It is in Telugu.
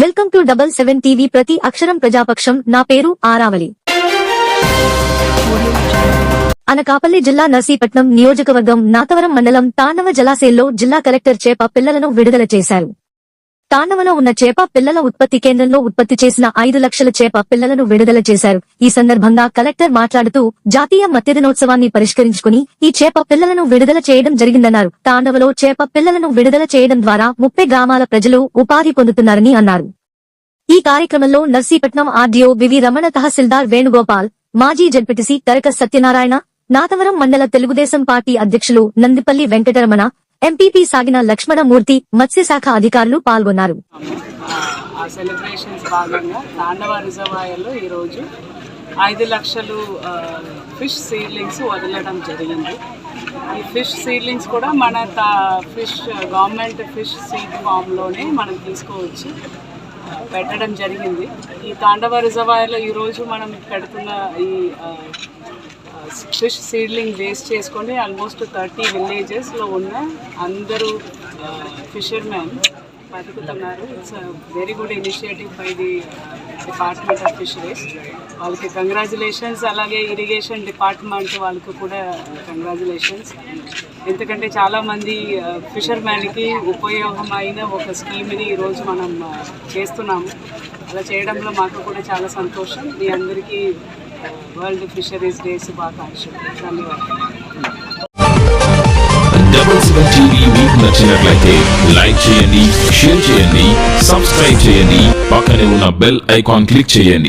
Welcome to double seven TV ప్రతి అక్షరం ప్రజాపక్షం. నా పేరు ఆరావళి. అనకాపల్లి జిల్లా నర్సీపట్నం నియోజకవర్గం నాతవరం మండలం తాండవ జలాశయంలో జిల్లా కలెక్టర్ చేప పిల్లలను విడుదల చేశారు. తాండవలో ఉన్న చేప పిల్లల ఉత్పత్తి కేంద్రంలో ఉత్పత్తి చేసిన ఐదు లక్షల చేప పిల్లలను విడుదల చేశారు. ఈ సందర్భంగా కలెక్టర్ మాట్లాడుతూ జాతీయ మత్స్య దినోత్సవాన్ని పరిష్కరించుకుని ఈ చేప పిల్లలను విడుదల చేయడం జరిగిందన్నారు. తాండవలో చేప పిల్లలను విడుదల చేయడం ద్వారా ముప్పై గ్రామాల ప్రజలు ఉపాధి పొందుతున్నారని అన్నారు. ఈ కార్యక్రమంలో Narsipatnam RDO V V Ramana tahsildar Venugopal మాజీ జడ్పీటీసీ తరక సత్యనారాయణ నాతవరం మండల తెలుగుదేశం పార్టీ అధ్యక్షులు నందిపల్లి వెంకటరమణ ఎంపీపీ సాగిన లక్ష్మణమూర్తి మత్స్యశాఖ అధికారులు పాల్గొన్నారు. ఆ సెలబ్రేషన్స్ భాగంగా తాండవ రిజర్వాయర్లో ఈరోజు ఐదు లక్షలు ఫిష్ సీడ్లింగ్స్ వదలడం జరిగింది. ఈ ఫిష్ సీడ్లింగ్స్ కూడా మన తా ఫిష్ గవర్నమెంట్ ఫిష్ సీడ్ ఫామ్లోనే మనం తీసుకోవచ్చు పెట్టడం జరిగింది. ఈ తాండవ రిజర్వాయర్లో ఈరోజు మనం పెడుతున్న ఈ ఫిష్ సీడ్లింగ్ వేస్ట్ చేసుకొని ఆల్మోస్ట్ థర్టీ విలేజెస్లో ఉన్న అందరూ ఫిషర్మెన్ బతుకుతున్నారు. It's very good initiative by the department of fisheries వాళ్ళకి కంగ్రాచులేషన్స్ అలాగే ఇరిగేషన్ డిపార్ట్మెంట్ వాళ్ళకి కూడా uh, కంగ్రాచులేషన్స్ ఎందుకంటే చాలామంది ఫిషర్మ్యాన్కి uh, ఉపయోగమైన ఒక స్కీమ్ని ఈరోజు మనం uh, చేస్తున్నాము. అలా చేయడంలో మాకు కూడా చాలా సంతోషం. మీ అందరికీ వరల్డ్ ఫిషరీస్ డే శుభాకాంక్షలు. ధన్యవాదాలు. డబుల్ సెవెన్ టీవీ మీకు నచ్చినట్లయితే లైక్ చేయండి షేర్ చేయండి సబ్స్క్రైబ్ చేయండి పక్కనే ఉన్న బెల్ ఐకాన్ క్లిక్ చేయండి.